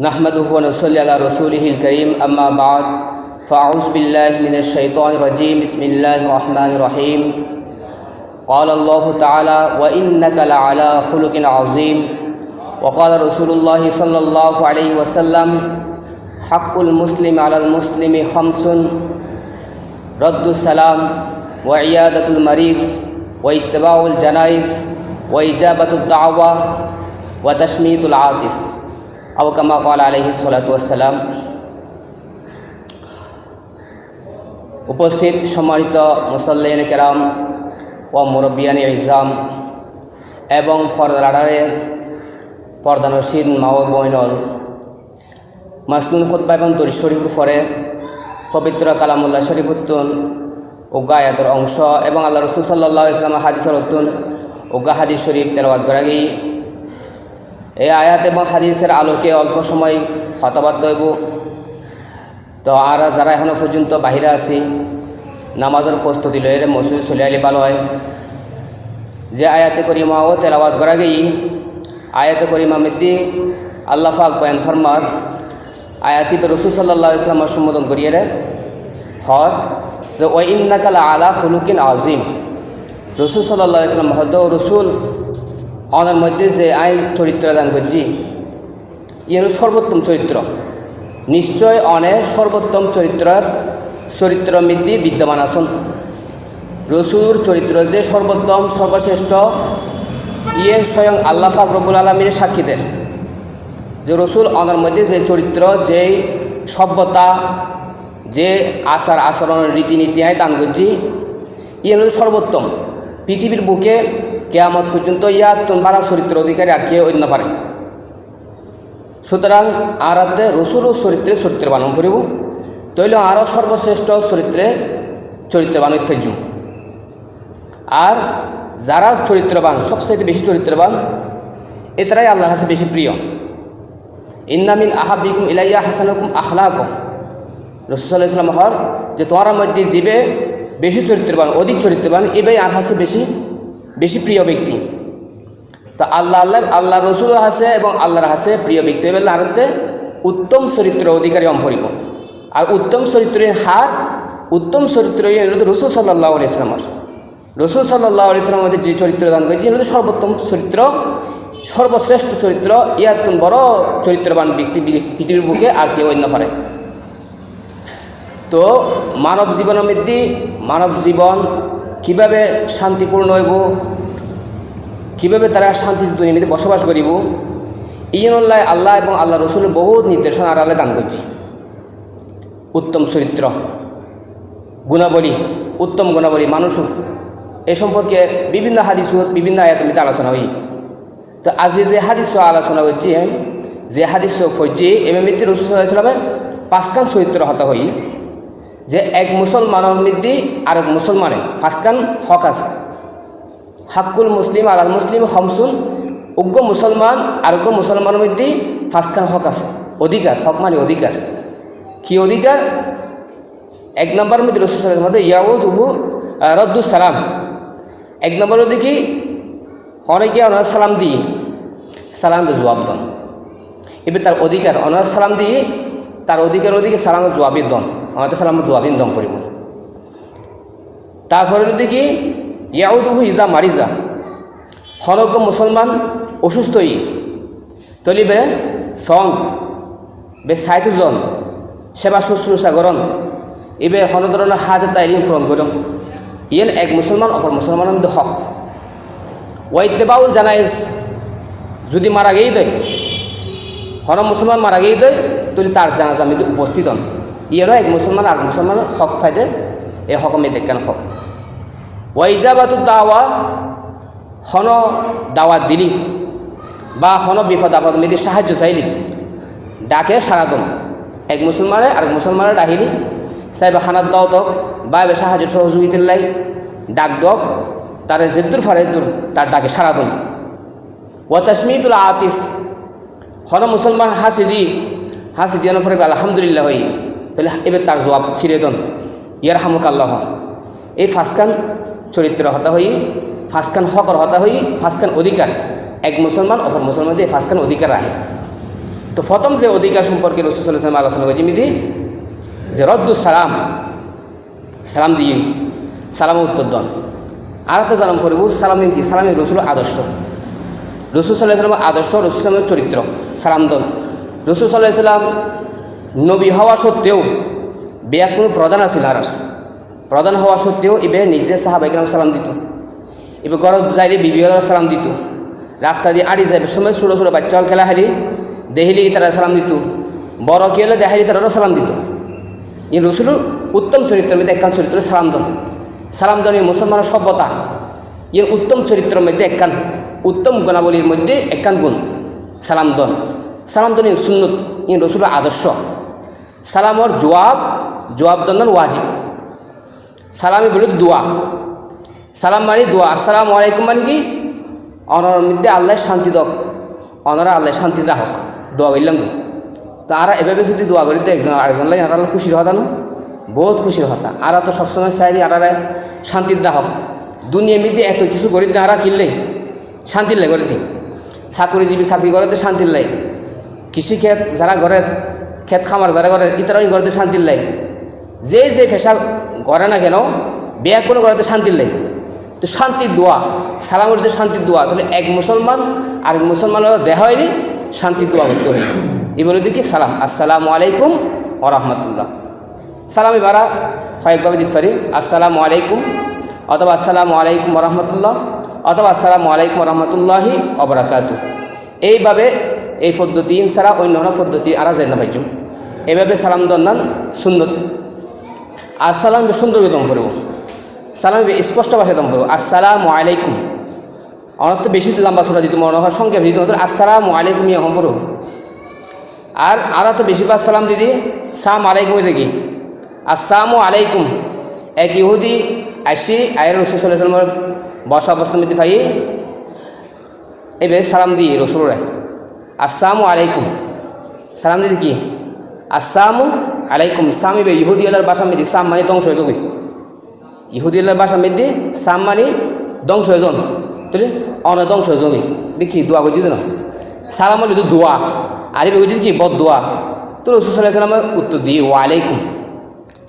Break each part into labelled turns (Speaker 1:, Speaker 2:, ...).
Speaker 1: نحمده ونصلي على رسوله الكريم أما بعد فأعوذ بالله من الشيطان الرجيم بسم الله الرحمن الرحيم قال الله تعالى وإنك لعلى خلق عظيم وقال رسول الله صلى الله عليه وسلم حق المسلم على المسلم خمس رد السلام وعيادة المريض واتباع الجنائز وإجابة الدعوة وتشميت العاطس আবকামা কাল আলহি সালাতাম উপস্থিত সম্মানিত মুসল্লিন কেরাম ও মুরব্বিয়ান ইজাম এবং ফর্দা রাডারের পর্দা নসিদ মাও বইনল মাসনুন খুদ্া এবং তরি শরীফ ফরে পবিত্র কালামুল্লাহ শরীফ উত্তুন উগা আয়াতের অংশ এবং আল্লাহ রসুল সাল্লাহ ইসলাম হাদিসর উত্তুন উগা হাদিস শরীফ তেলাওয়াত করা এই আয়াত এবং হাদিসের আলোকে অল্প সময় হতবাদ দইব তো আর যারা এখনও পর্যন্ত বাহিরে আছি, নামাজের প্রস্তুতি লয়ের আলি ভালো হয়। যে আয়াতে করিমা ও তেলাবাদ করা গেই, আয়াতে করিমা মেদি আল্লাহ ফাক বয়ান ফরমার, আয়াতি রসুল সাল্লাহ ইসলামের সম্বোধন করিয়ে রে হর যে ওই আলা খুলুকিন আজিম রসুল সাল্লাহ ইসলাম হদ রসুল আমাদের মধ্যে যে আই চরিত্র দান করছি ইয়ে সর্বোত্তম চরিত্র। নিশ্চয় অনে সর্বোত্তম চরিত্রের চরিত্র মধ্যে বিদ্যমান আসন রসুর চরিত্র যে সর্বোত্তম, সর্বশ্রেষ্ঠ ইয়ে স্বয়ং আল্লাহ পাক রবুল আলমীর সাক্ষীদের যে রসুল অনার মধ্যে যে চরিত্র যে সভ্যতা, যে আচার আচরণ রীতিনীতি আয় দান করছি ইয়ে হল সর্বোত্তম। পৃথিবীর বুকে কেয়ামত পর্যন্ত ইয়া বারা চরিত্র অধিকারী আর কেউ অন্য পারে। সুতরাং আর আতে রসুল ও চরিত্রে চরিত্রবান ফুরিব। তৈল আরও সর্বশ্রেষ্ঠ চরিত্রে চরিত্রবান ফেজু আর যারা চরিত্রবান সবচেয়ে বেশি চরিত্রবান এটারাই আল্লাহর কাছে বেশি প্রিয়। ইন্নামিন আহাবিকুম ইলাইয়া হাসানুকুম আখলাকুম রসুল্লাহ ইসলাম হর যে তোমার মধ্যে জীবে বেশি চরিত্রবান, অধিক চরিত্রবান এবাই আর হাসে বেশি বেশি প্রিয় ব্যক্তি। তো আল্লাহ আল্লাহ আল্লাহ রসুল হাসে এবং আল্লাহর হাসে প্রিয় ব্যক্তি এবার আরতে উত্তম চরিত্র অধিকারী অম্ফরিব আর উত্তম চরিত্রের হার, উত্তম চরিত্র রসুল সাল্লাহ ইসলামর রসুল সাল্লাহ ইসলামের মধ্যে যে চরিত্র দান করেছে এটা সর্বোত্তম চরিত্র, সর্বশ্রেষ্ঠ চরিত্র, ইয়াতুন বড় চরিত্রবান ব্যক্তি পৃথিবীর বুকে আর কেউ অন্য পারে। তো মানব জীবনের মধ্যে মানব জীবন কীভাবে শান্তিপূর্ণ হইব? কীভাবে তারা শান্তির দুনিয়াতে বসবাস করিব? ইয়নুল্লাহ আল্লাহ এবং আল্লাহ রসুলের বহুত নির্দেশনা আড়ালে দান করছি। উত্তম চরিত্র, গুণাবলী, উত্তম গুণাবলী, মানুষ এ সম্পর্কে বিভিন্ন হাদিস বিভিন্ন আয়াতমিতে আলোচনা হই। তো আজি যে হাদিস আলোচনা করছি, যে হাদিস ফজি এবার মৃত্যু রসুল ইসলামে পাঁচখান চরিত্র হতা হই। যে এক মুসলমানের মধ্যে আরেক মুসলমানে। পাঁচখান হক আছে। হাক্কুল মুসলিম আর মুসলিম হমসুন উগ্র মুসলমান আরোগ্য মুসলমানের মধ্যে ফাঁসখান হক আছে। অধিকার, হক মানে অধিকার। কি অধিকার? এক নম্বর মধ্যে রসুলের মধ্যে ইয়াউদুহু রদ্দুস সালাম। এক নম্বর দেখি অনেকে অনার সালাম দিয়ে সালাম জবাব দন। এবার তার অধিকার অনার সালাম দিয়ে তার অধিকার ওদিকে সালামের জবাবের দম। আমাদের সালামের জবাবিন দম করিব। তারপরে দেখি, ইয়াউদুহু ইজা মারিজা। হনজ্ঞ মুসলমান অসুস্থই। তলিবে সং বে সাইতুজন সেবা শুশ্রূষা করন এবার হন ধরনের হাজ তাইলিম পূরণ করন ইয়েন এক মুসলমান, অপর মুসলমানের মধ্যে হক। ওয়াইতেবাউল জানাইজ যদি মারা গেই দেয় হন মুসলমান মারা গেই দেয় তাহলে তার জানাজা আমি উপস্থিত হন ইয়েরও এক মুসলমান আর মুসলমানের হক ফাইদে এই হকমে দেখেন হক। ওয়াইজাবাতু দাওয়া হন দাওয়াত দিলি বা হন বিপদ আপদ মেদি সাহায্য চাইলি। ডাকে সারা দম এক মুসলমানে আর মুসলমানের ডাহিলি সাইবা খানার দাও দক বা সাহায্য সহযোগিতার লাই। ডাক দক তার জেদ্দুর ফারে দূর তার ডাকে সারা দম ও তসমিতুল আতিস, হন মুসলমান হাসি হাসি দিয়ে ফরে আলহামদুলিল্লাহ, হই। তাহলে এবার তার জবাব ফিরে দন। ইয়ার হামুক আল্লাহ। এই ফাঁসকান চরিত্র হতা হই ফাঁসখান হকর হতা হই ফাঁসখান অধিকার। এক মুসলমান অপর মুসলমানদের ফাঁসখান অধিকার রাখে। তো প্রথম যে অধিকার সম্পর্কে রসুল সাল্লাম আলোচনা করেছি মিদি, যে রদ্দু সালাম সালাম দিয়ে সালাম উত্তর দন। আর একটা জানাম করব সালাম কি? সালামের রসুল আদর্শ। রসুল সাল্লাহ সাল্লামের আদর্শ, রসুল সাল্লামের চরিত্র। সালাম দন। রসুল সাল্লাহ সাল্লাম নবী হওয়া সত্ত্বেও বেয়া কোনো প্রধান আছিল আর প্রধান হওয়া সত্ত্বেও এবার নিজে সাহাবাইকরাম সালাম দিত। এবার গরব যাইলে বিবি সালাম দিত। রাস্তা দিয়ে আড়ি যাবে সময় ছোটো ছোটো বাচ্চা খেলা হারি দেহিলি তারা সালাম দিত। বড় কি হলে দেহালি তারাও সালাম দিত। এই রসুলের উত্তম চরিত্রের মধ্যে একখান চরিত্র সালাম দন। সালাম দন মুসলমানের সভ্যতা, এর উত্তম চরিত্রের মধ্যে একখান, উত্তম গুণাবলীর মধ্যে একখান গুণ সালাম দন। সালাম দন সুন্নত। ইন রসুলের আদর্শ। সালামর জবাব জবাব দন ওয়াজিব। সালামি বলে দোয়া। সালাম মানে দোয়া। আসসালামু আলাইকুম মানে কি? অনর মধ্যে আল্লাহ শান্তি দক। অনরা আল্লাহ শান্তি রাখক দোয়া বললাম তো তো আর এভাবে যদি দোয়া করি তো একজন আরেকজন লাগে আর খুশির হতা না? বহুত খুশির হতা। আর তো সবসময় চাই আর শান্তির দাহক। দুনিয়া মিদি এত কিছু করি দিই আর কিনলে শান্তির লাগে করে দিই চাকরিজীবী চাকরি করে তো শান্তির লাগে। কৃষিক্ষেত যারা ঘরের ক্ষেত খামার যারা ঘরের ইতারাই ঘরেতে শান্তির লাগে যে যে পেশা করে না কেন, বিয়া কোনো ঘরেতে শান্তির লাগে তো শান্তির দোয়া, সালাম বলতে শান্তির দোয়া। তাহলে এক মুসলমান আর এক মুসলমানের দেহ হয়নি, শান্তির দোয়া করতে এই বলে দেখি সালাম। আসসালামু আলাইকুম ও রহমতুল্লাহ। সালাম এবারা কয়েকভাবে দিতে পারি। আসসালামু আলাইকুম অথবা আসসালামু আলাইকুম রহমতুল্লাহ অথবা আসসালামু আলাইকুম রহমতুল্লাহি অবরাকাতু এইভাবে এই পদ্ধতি ছাড়া অন্য অন্য পদ্ধতি আর যায় না ভাইজুম এইভাবে সালাম দন্নান সুন্দর আর সালাম সুন্দর দম করব। সালাম স্পষ্ট ভাষায় দম করব। আসসালামু আলাইকুম। আমার তো বেশি লম্বা ছোটা দিত মনে হয় সংখ্যা দিত আসসালামু আলাইকুম হম করব আর আর তো বেশিরভাগ সালাম দিদি সাম আলাইকুম দেখি আসসালামু আলাইকুম। এক ইহুদি আসি, আয়ের রসুল সাল্লাহ বসা অবস্থান মধ্যে ভাই এবার সালাম দিই রসুলরা। আসসালামু আলাইকুম। সালাম দিদি কি? আসসালামু আলাইকুম। সাম এবার ইহুদি আল্লাহর বাসা মেদি সাম মানে ধ্বংস হয়ে ইহুদি আল্লাহর বাসা মেদি সাম মানে ধ্বংস হয়ে যান তাহলে অনেক ধ্বংস হয়ে যাবে দেখি দোয়া করছি না সালাম হলে দোয়া। আর করছি কি? বদ দোয়া। তো রসুল সাল্লাহ উত্তর দিয়ে ওয়ালাইকুম।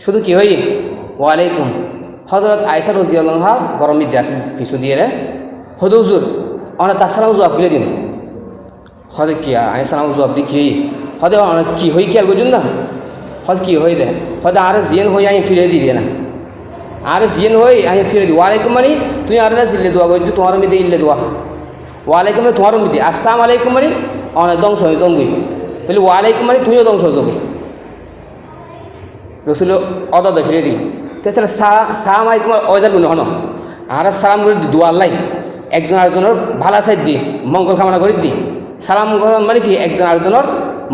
Speaker 1: শুধু কি হই? ওয়ালাইকুম। হজরত আয়সা রজিয়াল্লাহা গরম বিদ্যা আছে পিছু দিয়ে রে। হদ হুজুর অনেক তার সালাম জবাব দিন। হদে কি আয় সালাম জবাব দি কি অনেক কি হই কি আর বুঝুন না হদ কি হই দে? হদে আর জিয়েন হই আমি ফিরে দিয়ে দিয়ে না। আর জিয়েন হই আমি ফিরে দিই ওয়ালাইকুম মানে তুই আর জিল্লে দোয়া করছ তোমার মিদে ইল্লে দোয়া। ওয়ালাইকুম মানে তোমার মিদে। আসসালাম আলাইকুম মানে অনেক ধ্বংস হয়ে জঙ্গি। তাহলে ওয়ালাইকুম মানে তুইও ধ্বংস হয়ে যাবি রসুল অদা ফিরে দিই তাহলে সালাম আলাইকুম অজার গুণ হন। আর সালাম করে দোয়া আল্লাহ। একজন আরেকজনের ভালা সাইড দি, মঙ্গল কামনা করে দি। সালাম করেন মানে কি? একজন আরেকজনের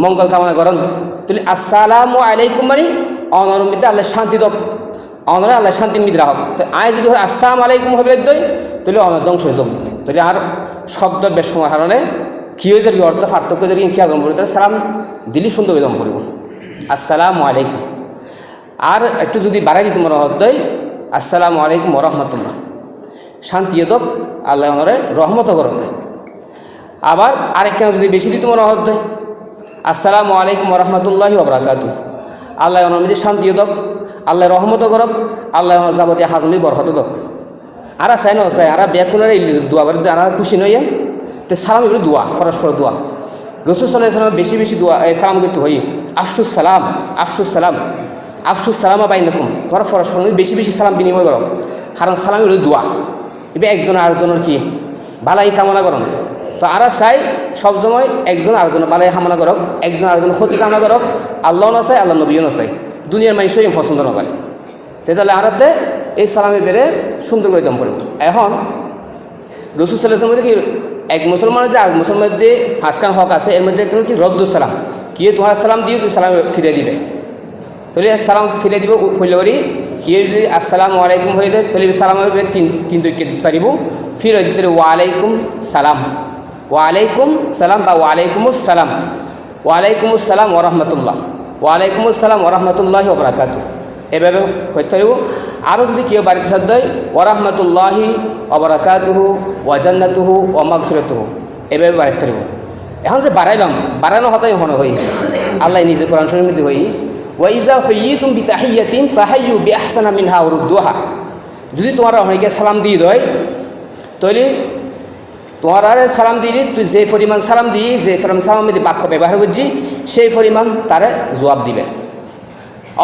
Speaker 1: মঙ্গল কামনা করেন। তাহলে আসসালাম আলাইকুম মানে অনর মিতে আল্লাহ শান্তি দপ। অনরে আল্লাহ শান্তি মিদ রাখক তো আয় যদি হয় আসসালাম আলাইকুম হবে দই তাহলে অনর ধ্বংস হয়ে যাবে। তাহলে আর শব্দের বেশ সময় কারণে কী হয়ে যাবে? অর্থ পার্থক্য যদি কি আগম করবে তাহলে সালাম দিলি সুন্দর দম করব আসসালামু আলাইকুম। আর একটু যদি বাড়াই দিত মনে হদ্দয় আসসালামু আলাইকুম রহমতুল্লাহ। শান্তি দক আল্লাহ রহমত করক। আবার আরেকখানে যদি বেশি দিত মনে হদ্দয় আসসালামু আলাইকুম রহমতুল্লাহ ওবরাকাতু আল্লাহ অনুমতি শান্তিও দক, আল্লাহ রহমত করক, আল্লাহ যাবতীয় হাজমি বরহত দক। আর চাই ন, চাই, আর ব্যাকুনের ইল্লি দোয়া করে, আর খুশি নই তো সালাম এগুলো দোয়া, পরস্পর দোয়া। রসুল সাল্লাহ সাল্লাম বেশি বেশি দোয়া সালাম করতে হই আফসুস সালাম আফসুস সালাম। আফসুস সালামা বাই নকুম তোমরা পরস্পর বেশি বেশি সালাম বিনিময় করো। কারণ সালাম হলো দোয়া। এবার একজন আরেকজনের কি? ভালাই কামনা করন। তো আরা চাই সবসময় একজন আরেকজনের ভালাই কামনা করক একজন আরেকজন ক্ষতি কামনা করক আল্লাহ না চাই আল্লাহ নবীও না চাই দুনিয়ার মানুষই পছন্দ নকরে তাহলে আরাতে এই সালামে বেড়ে সুন্দর করে দম পড়ব এখন রসুল সাল্লাহের মধ্যে কি, এক মুসলমানের যে মুসলমানের যে ফাঁসখান হক আছে, এর মধ্যে কি রব্দুল সালাম? কি তোমার সালাম দিও, তুমি সালাম ফিরে দিবে। তাহলে সালাম ফিরে দিব করি কেউ যদি আসসালামু আলাইকুম হয়ে যায়, তাহলে সালাম হবে তিন তিন দুইকে দিতে পারিব। ফিরে দিতে ওয়ালাইকুম সালাম। ওয়ালাইকুম সালাম বা ওয়ালাইকুমুস সালাম ওয়ালাইকুমুস সালাম ওরহমতুল্লাহ। ওয়ালাইকুমুস সালাম ওরহমতুল্লাহ ওবরাকাত এভাবে হইতে পারিব আরও যদি কেউ বাড়িতে সাধ্য হয়, ওরহমতুল্লাহি অবরাকাতুহু ওয়াজান্নাতুহু ও মাগফিরতুহু এভাবে বাড়িতে পারিব এখন যে বাড়াইলাম, বাড়ানো হতাই হন হই। আল্লাহ নিজে কোরআন শরীর হই, ওয়াইজা হইয়ি তুমি বিতাহিয়াতিন ফাহাইয়ু বিআহসানা মিনহা উরুদ্দুহা। যদি তোমার অনেকে সালাম দিয়ে দেয়, তাহলে তোমার আরে সালাম দিলি, তুই যে পরিমাণ সালাম দিই, যে পরিমাণ সালাম মধ্যে বাক্য ব্যবহার করছি, সেই পরিমাণ তারে জবাব দিবে।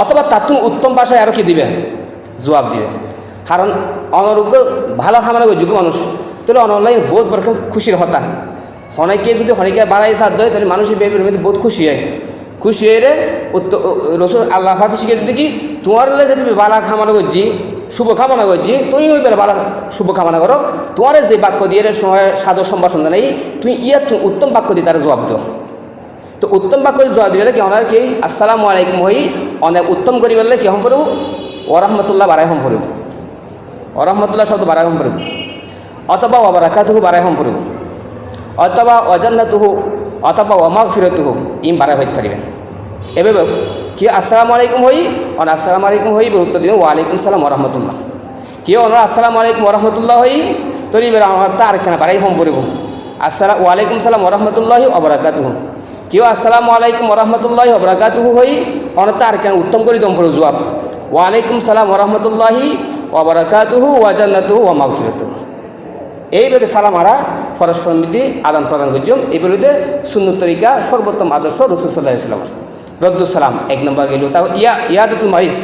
Speaker 1: অথবা তার তুমি উত্তম ভাষায় আরও কি দিবে? জবাব দিবে। কারণ অনারোগ্য ভালো খামানা যোগ্য মানুষ, তাহলে অনলাইন বহুত বড় খুশির হতা। হনাইকে যদি হনাইকে বাড়াই সাথ দেয়, তাহলে মানুষের বেবির মধ্যে বহুত খুশি হয়। খুশি হয়ে রে রসুল আল্লাহ ফাতে শিখে দিতে কি, তোমার যদি বালা খামানা করছি শুভ কামনা করছি। তুমি ওই বেলা বালা শুভ কামনা করো। তোমার যে বাক্য দিয়ে সময় সাদর সম্ভাষণ জানাই, তুমি ইয়ার তুমি উত্তম বাক্য দিয়ে তারা জবাব দাও। তো উত্তম বাক্য জবাব দিবে কি ওনার কি? আসসালামু আলাইকুম হই অনেক উত্তম করি বললে কি হম পড়ব? ওরহমতুল্লাহ বারাই হম পড়ব। ওরহমতুল্লাহ শব্দ বারাই হম পড়ব। অথবা অবরাকাতুহু বারাই হম পড়ব। অথবা অজান্নাতুহু অথবা অমাগ ফিরতুহু ইম বারাই হইতে পারিবেন এভাবে কি আসসালামু আলাইকুম হই? অন আসসালামু আলাইকুম হই উত্তর দিবেন ওয়ালাইকুম সালাম ওরহমতুল্লাহ। কেউ ওনার আসসালামু আলাইকুম ওরহমতুল্লাহ হই? তরি বেলা আমার তার কেনা বারাই হম পড়ব। আসসালাম ওয়ালাইকুম সালাম ওরহমতুল্লাহি অবরাকাতুহু কেউ আসসালামু আলাইকুম ওরহমতুল্লাহি অবরাকাতুহু হই? অনেক তার কেন উত্তম করে দম পড়ো জবাব। ওয়ালাইকুম সালাম ওরহমতুল্লাহি ওবরাকাতুহু ওয়াজান্নাতুহু ওয়া মাগফিরাতুহু। এইভাবে সালাম আরা পরস্পর মধ্যে আদান প্রদান এই বলিতে সুন্দর তরিকা সর্বোত্তম আদর্শ রসুল সাল্লাহ ইসলাম রদ্দুসালাম, এক নম্বর গেল। তাও ইয়া ইয়াদুল মারিস,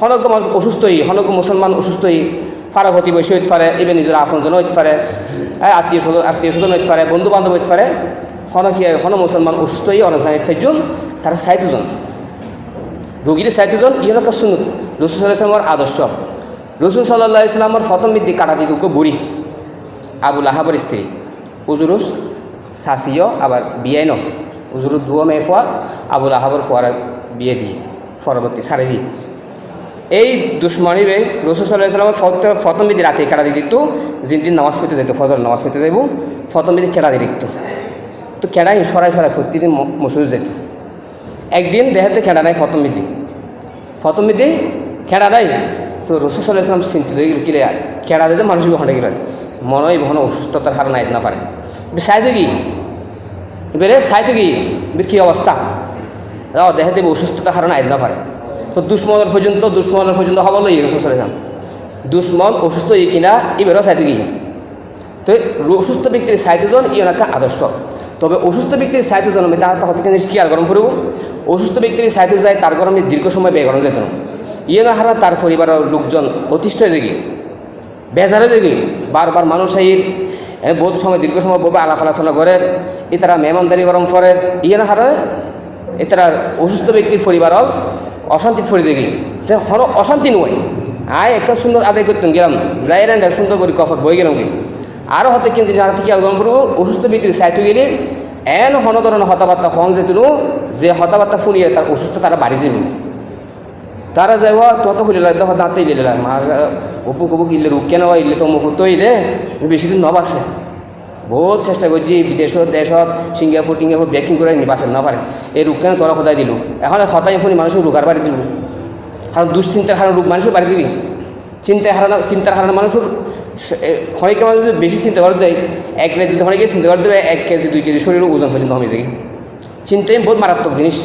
Speaker 1: হনক মানুষ অসুস্থ হই হনক মুসলমান অসুস্থ হই ফারাভতি বসে হইতে পারে এবার নিজের আপনজন হইতে পারে আত্মীয় স্বজন আত্মীয় স্বজন হইতে পারে বন্ধু বান্ধব হইতে পারে হন কি হন মুসলমান অসুস্থ হই অনেক চারজন, তারা সাহিত্যজন রোগীর সাহিত্যজন ইহনকা সুনুত রসুল সাল্লাহ ইসলামের আদর্শ। রসুল সাল্লাহ ইসলামের ফতম বৃদ্ধি কাটা দিত বুড়ি আবুল আহাবর স্ত্রী। উজুরুস সাসিও, আবার বিয়ে ন উজুরু দুয়ো মেয়ে ফোয়া, আবুল আহাবর ফোয়ার বিয়ে দিই, পরবর্তী সারে দিই। এই দুশ্মনী বে রসুল সাল্লাহ ইসলামের ফতম বিধি রাতে কেড়া দিত দিন নামাজ পড়তে যেত ফজর নামাজ পড়তে যাইব ফতম বিধি কেড়া দিত। তো কেড়াই সরাই সরাই প্রতিদিন মসুর যেত। একদিন দেহাতে খেড়া নাই ফতম বিধি। ফতম বিধি খেড়া দেয়, তো রসুল সাল্লাহ ইসলাম চিন্তিত হয়ে গেল কিরে খেড়া দিতে মানুষ ঘণ্টা গেল। মনে হয় ভন অসুস্থতার হার নাই না পারে। সাইতো কি এবারে সাইতো কি? এবার কী অবস্থা ও দেহে দেবে অসুস্থতার হার নাই না পারে তো দুশ্মনের পর্যন্ত দুশ্মনের পর্যন্ত হবল এই রসুল সাল্লাম দুশ্মন অসুস্থ এই কিনা এবারও সাইতো কি? তো অসুস্থ ব্যক্তির সাহিত্যজন ই একটা আদর্শ তবে অসুস্থ ব্যক্তির সাহিত্য জন্মে তার তখন থেকে কি আর গরম করব অসুস্থ ব্যক্তির সাহিত্য যায় তার গরমে দীর্ঘ সময় ব্যয় করা যেত ইয়ে না হারা তার পরিবারের লোকজন অতিষ্ঠ হয়ে বেজারে দেখি বারবার মানুষ আইর বহুত সময়, দীর্ঘ সময় বলবে আলাপ আলোচনা করে, এ তারা মেহমানদারি গরম করে ইয়ে না হারে, এ তারা অসুস্থ ব্যক্তির পরিবারল অশান্তি ফরি দেখি যে হর অশান্তি নয়। আয় একটা সুন্দর আদায় করতেন, গেলাম যাই রেন্ডার সুন্দর করে কফত বই গেলাম কি আরও হতে কিন্তু যারা থেকে আলোচনা করব অসুস্থ ব্যক্তির সাইতে গেলে, এন হন ধরনের হতাবার্তা হন যেতুনো যে হতাবার্তা ফুলিয়ে তার অসুস্থ তারা বাড়ি যাবে তারা যাইব তত ফুলিলা দেখো দাঁতে গেলে মার অপু কবুক ইলে রুক কেন ইলে তো মুখ তৈ রে। বেশি দিন নবাসে বহুত চেষ্টা করছি, বিদেশত, দেশত, সিঙ্গাপুর, টিঙ্গাপুর ব্যাকিং করে নিবাসে না পারে এই কেন তোরা সদাই দিল? এখন সদাই ফুনি মানুষের রোগার বাড়ি যাব কারণ দুশ্চিন্তার হারানো রোগ মানুষের বাড়ি দিবি। চিন্তায় হারানো চিন্তার হারানো মানুষের হরেকে মানুষ বেশি চিন্তা করে দেয়, এক কেজি যদি হরেকে চিন্তা করে দেবে, এক কেজি, দুই কেজি শরীরের ওজন পর্যন্ত কমে যায় চিন্তাই বহুত মারাত্মক জিনিস।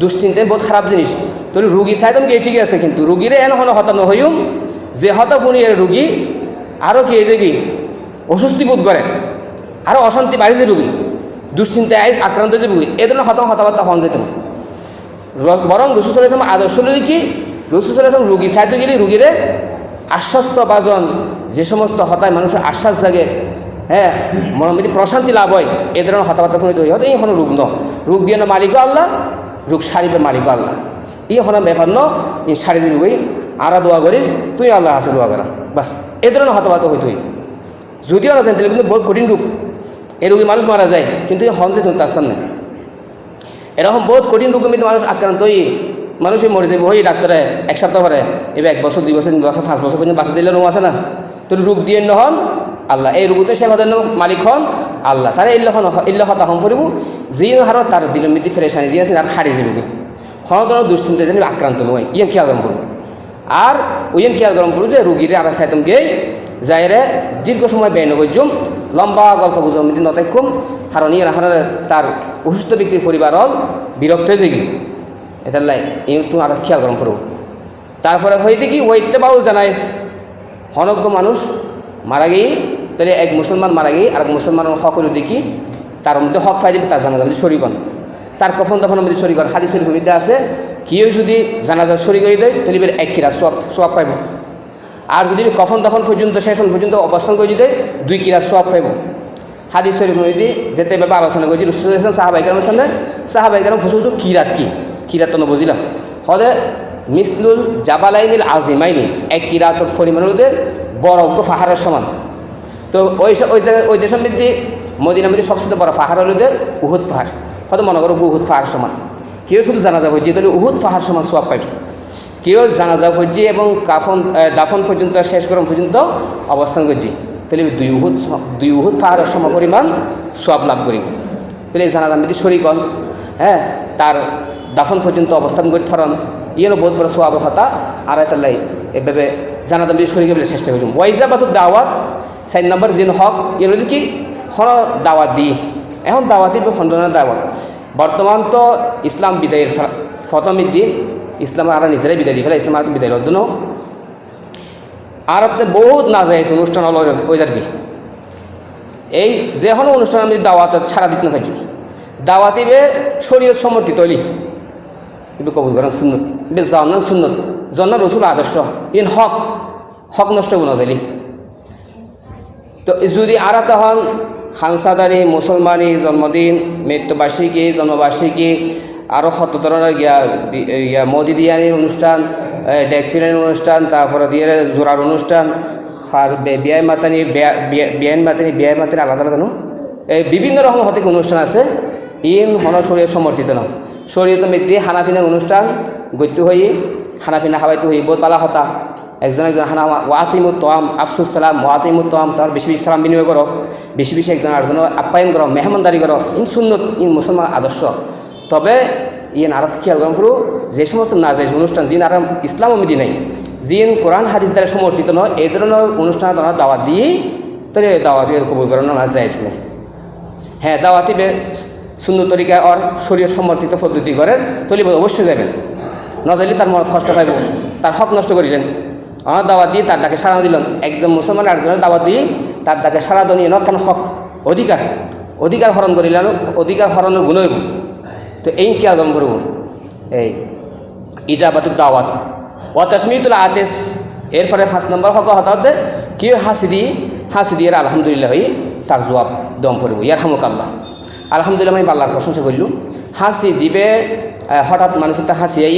Speaker 1: দুশ্চিন্তাই বহুত খারাপ জিনিস। তাহলে রুগী চাইতাম কি, ঠিকই আছে কিন্তু রুগীরে এন হন হতা নহইম যে হতা ফুনি এর রুগী আরও কি যে কি অস্বস্তি বোধ করে আরও অশান্তি বাড়িছে রুগী দুশ্চিন্তায় আক্রান্ত যে রুগী এ ধরনের হতাম হতাবার্তা হন যেত বরং রসুল আদর্শ কি রসুল রুগী চাইতে গেলে রুগীরে আশ্বস্ত বাজন, যে সমস্ত হতায় মানুষের আশ্বাস লাগে হ্যাঁ মনোমৃতি প্রশান্তি লাভ হয় এ ধরনের হতাবার্তা ফুনিত হই হয়তো এই হন রোগ ন। রোগ দিয়ে মালিকও আল্লাহ রোগ সারিবের মালিকও আল্লাহ। এই হন ব্যাপার ন এই সারি দিবি বই আরা দোয়া করি, তুই আল্লাহ আছে দোয়া করা। বাস এ ধরনের হতাবার্তা হইতে হই যদিও না জানতে কিন্তু বহুত কঠিন রূপ, এই রোগী মানুষ মারা যায়, কিন্তু হন যে তার সামনে। এরকম বহুত কঠিন রোগের কিন্তু মানুষ আক্রান্ত হই মানুষই মরে যাবে ওই ডাক্তারে এক সপ্তাহ পরে, এবার এক বছর, দুই বছর, তিন বছর, পাঁচ বছর পর্যন্ত বাঁচা দিলে রোগ আছে না। তো রোগ দিয়ে নহন আল্লাহ, এই রোগতে সে হতেন মালিক হন, আল্লাহ, তারা ইল্ল হন ইল্ল হতা হম যি হারত, তার দিলের মধ্যে ফেরেশানি যি আছে, তার হারিয়ে যাবে কোনো ধরনের দুশ্চিন্তা জানি আক্রান্ত নয় ইয়ান খেয়াল গরম করব আর ওইন খেয়াল গরম করব যে রুগীরে আর সাইতম গিয়ে যাইরে দীর্ঘ সময় ব্যয় নগর্যম লম্বা গল্প গুজব মিদি নতাক্ষম হারণ ইয়ার হারার তার অসুস্থ ব্যক্তির পরিবার হল বিরক্ত হয়ে যাবি এটার লাই তুমি আর খেয়াল গরম করো তারপরে হইতে কি ওইতে বাউল জানাইস। হনজ্ঞ মানুষ মারা গিয়ে তাহলে এক মুসলমান মারা গিয়ে আর এক মুসলমানের হক দেখি, তার মধ্যে হক যাবে তার জানাজার মধ্যে শরীকন তার কফন দফনের মধ্যে শরীকন হাদি শরীফ মধ্যে আছে। কেউ যদি জানাজার শরীর করে দেয়, তাহলে এক কিরা সব সব পাইব। আর যদি কফন দফন পর্যন্ত শেষন পর্যন্ত অবস্থান করে যদি দুই কিরা সব পাইব। হাদিস শরীফ মধ্যে যেতে ব্যাপার আলোচনা করছি, রসুল ইসলাম সাহাবাই কেরামের সামনে সাহাবাই কেরাম ফুসু কিরাত কি? কিরাত তো বুঝলাম হলে মিসলুল জাবালাইনিল আজিমাইনি এক কিরাতর পরিমাণ হতে বড় পাহাড়ের সমান। তো ওই ওই জায়গায়, ওই দেশের মধ্যে মদিনার মধ্যে সবচেয়ে বড় পাহাড় হলো যে উহুদ পাহাড় হয়তো মনে করো, উহুদ পাহাড় সমান। কেউ শুধু জানাজা হচ্ছে তাহলে উহুদ পাহাড় সমান সোয়াব পাইবে। কেউ জানাজা হচ্ছে এবং কাফন দাফন পর্যন্ত, শেষ করম পর্যন্ত অবস্থান করছি। তাহলে দুই উহুদ দুই উহুদ পাহাড়ের সম পরিমাণ সোয়াব লাভ করি তাহলে জানাজা মধ্যে শরিকন হ্যাঁ তার দাফন পর্যন্ত অবস্থান করতে পারেন ইয়েও বহুত বড় সোয়াবের কথা আর তাহলে এভাবে জানাদাম দিয়ে শরীরে বলে চেষ্টা করছি ওয়াইজাবাতুর দাওয়াত, চার নম্বর যিন হক ইয়ে কি? হর দাওয়াত দি। এখন দাওয়াতি বা খণ্ডনের দাওয়াত। বর্তমান তো ইসলাম বিদায়ের ফতম দিন ইসলাম আর নিজেরাই বিদায় দিয়ে ফেলে, ইসলাম আর বিদায় লদ্দ আর আপনি বহুত না যায় অনুষ্ঠান হল ওই আর কি এই যে কোনো অনুষ্ঠান আমি দাওয়াত ছাড়া দিতে না দাওয়াতি বে শরীর সমর্থিত হলি কবুল করেন, সুন্নত। বে জানা সুন্নত। জন্ম রসুল আদর্শ। ইন হক হক নষ্ট গুণ যাইলি তো যদি আর হন হানসাদারি মুসলমানি জন্মদিন, মৃত্যুবার্ষিকী, জন্মবার্ষিকী আরও কত ধরনের ইয়া মোদি দিয়ানির অনুষ্ঠান ডেকফিনের অনুষ্ঠান, তারপরে দিয়ে জোড়ার অনুষ্ঠান বিয়াই মাতানি, বিয়া- বিয়া- বিয়াইন মাতানি, বিয়াই মাতানি আলাদা আলাদা এই বিভিন্ন রকম হতে অনুষ্ঠান আছে। ইন হন শরীর সমর্থিত, ন? শরীয়ত মৃত্যু হানাফিনার অনুষ্ঠান গৈত্য হয়ে হানাফিনা হাবাইতে হই বহুত পালা হতা। একজন একজন হানা ওয়াতিমুত তোয়াম আফসুস সালাম ওয়াতিমুত তোয়াম তার বেশি বেশি সালাম বিনিময় করো। বেশি বেশি একজন আরেকজন আপ্যায়ন করো, মেহমানদারি করো। ইন সুন্নত, ইন মুসলমান আদর্শ। তবে ইয়ে আর খেয়াল করম ফুরু, যে সমস্ত না যায় অনুষ্ঠান, যিন আর ইসলাম অমিদি নেই যিন কোরআন, হাদিস দ্বারা সমর্থিত নয়, এই ধরনের অনুষ্ঠানে তারা দাওয়াত দিয়ে, তাহলে দাওয়াত দিয়ে কবুল করানো না যাইস না হ্যাঁ দাওয়াতি সুন্দর তরিকায় ওর শরীর সমর্থিত পদ্ধতি করেন তলিব অবশ্যই যাবেন। না যাইলে তার মনত কষ্ট পাইব, তার হক নষ্ট করিলেন। আমার দাওয়াত দিয়ে তার ডাকে সাড়া দিলেন একজন মুসলমান আরেকজনের দাওয়াত দিয়ে তার ডাকে সাড়া দনিয়ে ন কেন হক? অধিকার। অধিকার হরণ করিলেন অধিকার হরণের গুণ হইব। তো এই কি আদম করব। এই ইজাবাতুর দাওয়াত। ও তসমিতুল আতেস। ফলে পাঁচ নম্বর হক হতাতে কেউ হাসি দিয়ে হাসি দিয়ে আলহামদুলিল্লাহ হই তার জবাব দম ফুরব ইয়ার হামুক আল্লাহ আলহামদুলিল্লাহ আমি আল্লাহর প্রশংসা করলু। হাসি জীবে হঠাৎ মানুষের তা হাসি আই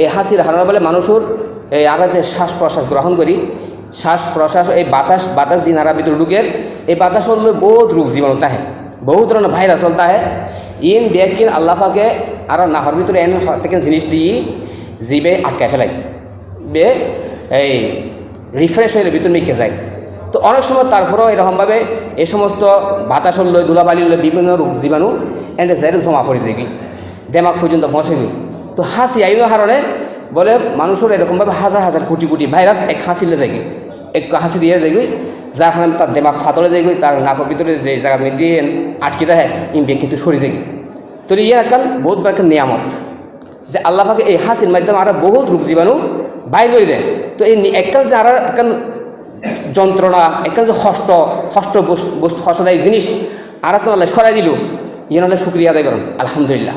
Speaker 1: এই হাসির হারানোর বলে মানুষের এই আরা যে শ্বাস প্রশ্বাস গ্রহণ করি। শ্বাস প্রশ্বাস এই বাতাস বাতাস যে নারা ভিতরে ঢুকের এই বাতাস হলে বহুত রোগ জীবাণু তাহে বহু ধরনের ভাইরাস হল তাহে। ইন ব্যাকিন আল্লাহ পাকে আর নাহর ভিতরে এন থেকে জিনিস দিয়ে জীবে আটকায় ফেলাই। বে, এই রিফ্রেশ হয়ে ভিতর মেখে যায়। তো অনেক সময় তারপরেও এরকমভাবে এই সমস্ত বাতাস লই ধুলাবালি লই বিভিন্ন রোগ জীবাণু এন্ড জমা পড়ে যায়। কি দেমাগ পর্যন্ত পৌঁছে গই তো হাসি আইনো কারণে বলে মানুষের এরকমভাবে হাজার হাজার কোটি কোটি ভাইরাস এক হাসিলে যায় এক হাসি দিয়ে যায় যার কারণে তার দেমাগ ফাতলে যায় তার নাকের ভিতরে যে জায়গা মেয়ে আটকে দেয় ইম কিন্তু সরে যায় তো ইয়ে একখান বহুত বড় একটা নিয়ামত, যে আল্লাহ পাকে এই হাসির মাধ্যমে আরও বহুত রোগ জীবাণু বাইর করে দেয়। তো এই একখান যে আর একখান যন্ত্রণা একখান যে হষ্ট হষ্ট বস- বস্তু হস্তদায়ী জিনিস, আর একটা আল্লাহ সরাই দিল। ইয়ে নাহলে শুক্রিয়া আদায় করুন। আলহামদুলিল্লাহ।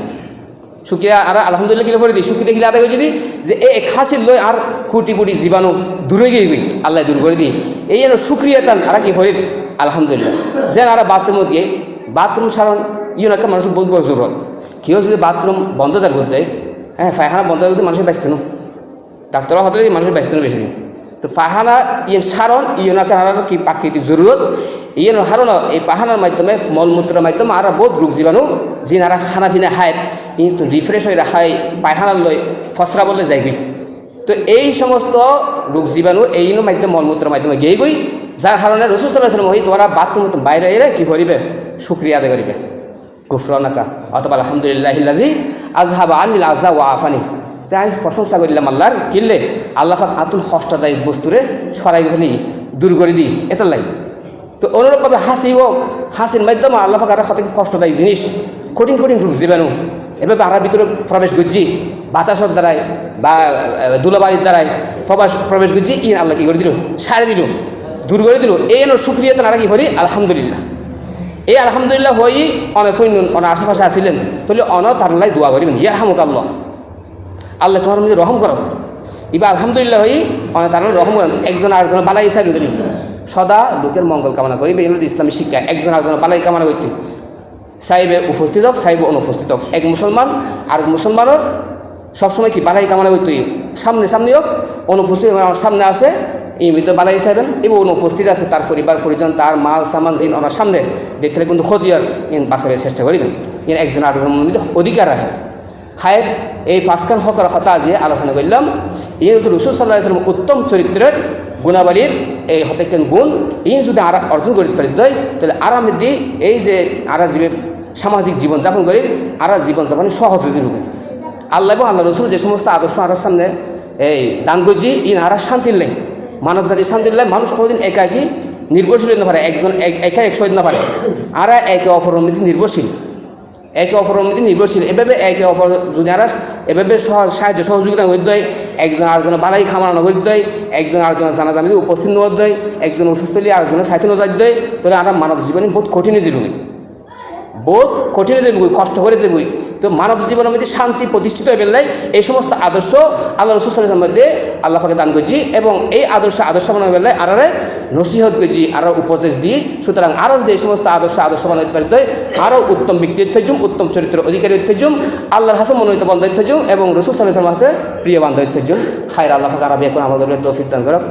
Speaker 1: শুক্রিয়া, আর আলহামদুলিল্লাহ কিলে করে দিই। শুক্রিয়া কিলে আদায় করে যদি যে এ হাসির লই আর কোটি কোটি জীবাণু দূরে গিয়ে আল্লাহ দূর করে দিই। এই যেন শুক্রিয়া তান আর কি হরির আলহামদুলিল্লাহ। যেন আর বাথরুমত গিয়ে বাথরুম সারণ ইয়ে একটা মানুষের বহুত বড় জরুরত। কেউ যদি বাথরুম বন্ধ যার করতে হ্যাঁ পায়খানা বন্ধ করতে মানুষের ব্যস্ত না। ডাক্তাররা হতে মানুষের ব্যস্ত না বেশি দিন। তো পাহানা ইয়ে সারণ ইয়ে না কেন কি প্রাকৃতিক জরুরত? ইয়ে হারণ এই পাহানার মাধ্যমে, মলমূত্রের মাধ্যমে আর বহুত রোগ জীবাণু যে নারা খানা পিনা খায় কিন্তু রিফ্রেশ হয়ে রাখায়, পায়খানার লই ফসরা বলে তো এই সমস্ত রোগ জীবাণু এই মাধ্যমে, মলমূত্রের মাধ্যমে গিয়ে গই যার কারণে রসুল সাল্লাহ মহি তোমারা বাথরুম বাইরে এলে কি করিবে? শুক্রিয়া আদায় করিবে। গুফরানাকা অথবা আলহামদুলিল্লাহ আজহাবা আনিল আজহা ওয়া আফানি। তাই আমি প্রশংসা করিলাম আল্লাহর। কিনলে আল্লাহ পাক আতুল হষ্টদায়ী বস্তুরে, সরাই ফেলি দূর করে দিই। এটার লাই। তো অনুরূপভাবে হাসিও হাসির মাধ্যমে আল্লাহ আর হতে কষ্টদায়ী জিনিস? কঠিন কঠিন রূপ জীবাণু। এভাবে আমরা ভিতরে প্রবেশ করছি, বাতাসর দ্বারাই বা দুলাবাড়ির দ্বারাই প্রবাস, প্রবেশ করছি ই আল্লাহ কী করে দিল? সারে দিল। দূর করে দিল। এই এনো সুক্রিয়া তারা কি করি, আলহামদুলিল্লাহ। এই আলহামদুলিল্লাহ হই অনেক অনেক আশেপাশে আসিলেন তাহলে অন তার লাই দোয়া করিবেন। ইয়ার হামুক আল্লাহ আল্লাহ তোমার মধ্যে রহম করক ইবা আলহামদুলিল্লাহ হই অনেক তার রহম করেন। একজন আরেকজন বালাই দিন সদা লোকের মঙ্গল কামনা করি। এগুলো ইসলামী শিক্ষা, একজন আরেকজন বালাই কামনা করতে। সাহেবে উপস্থিত হোক সাহেব অনুপস্থিত হোক। এক মুসলমান আর মুসলমানের সবসময় কি বালাই কামনা করতে সামনে সামনে হোক, অনুপস্থিত আমার সামনে আছে ভিতরে বালাই সাহেবেন। এবং অনুপস্থিত আছে, তার পরিবার, পরিজন, তার মাল, সামান, জিন, ওনার সামনে। দেখতে কিন্তু ক্ষতির ইন বাঁচাবার চেষ্টা করিবেন ইন একজন আরেকজন অধিকার রাখে। হায়ের এই পাঁচখান হকর হতা যে আলোচনা করলাম ইয়ে যদি রসুল সাল্লাহ ইসলাম উত্তম চরিত্রের গুণাবলীর এই হতেকেন গুণ। ই যদি আর অর্জন করতে পারি দেয় তাহলে আরামের দিয়ে এই যে আরা জীবে সামাজিক জীবন যাপন করি আরা জীবন যাপন সহজ যাবে আল্লাহ এবং আল্লাহ রসুল যে সমস্ত আদর্শ আরার সামনে এই দান ইন আরা শান্তির লাই মানব জাতির শান্তির লাই মানুষ কোনোদিন একাকি নির্ভরশীল না পারে, একজন এক- একা একশো হতে না পারে। আরা একে অপরের মধ্যে নির্ভরশীল। একে অপরের মধ্যে নির্ভরশীল। এভাবে একে অপর যদি আর এভাবে সাহায্য সহযোগিতা করতে দেয় একজন আরেকজনের বালাই খামানো নগর দেয় একজন জানা জানি উপস্থিত নেওয়া দেয় একজন অসুস্থ হলে আরেকজনের সাথে নজর দেয় তাহলে আমরা মানব জীবনে বহুত কঠিন জীবনী। বহুত কঠিন যাবই কষ্ট করে যাবই তো মানব জীবনের মধ্যে শান্তি প্রতিষ্ঠিত হয়ে পেলে এই সমস্ত আদর্শ আল্লাহ রসুল সাল্লামের মধ্যে আল্লাহ পাকে দান করছি এবং এই আদর্শ আদর্শ বানাবে পেলে আরারে নসিহত করছি, আরও উপদেশ দিই। সুতরাং আরও যদি এই সমস্ত আদর্শ আদর্শ বানাতে পারিত আরও উত্তম ব্যক্তির থেজুম উত্তম চরিত্র অধিকারী থেজুম আল্লাহর হাসে মনোনীত বন্ধ থেজুম এবং রসুল সাল্লাহ হাসে প্রিয় বান্ধব থেজুম হায় আল্লাহ ফাঁকা আরবি এখন আমাদের তৌফিক দান করক।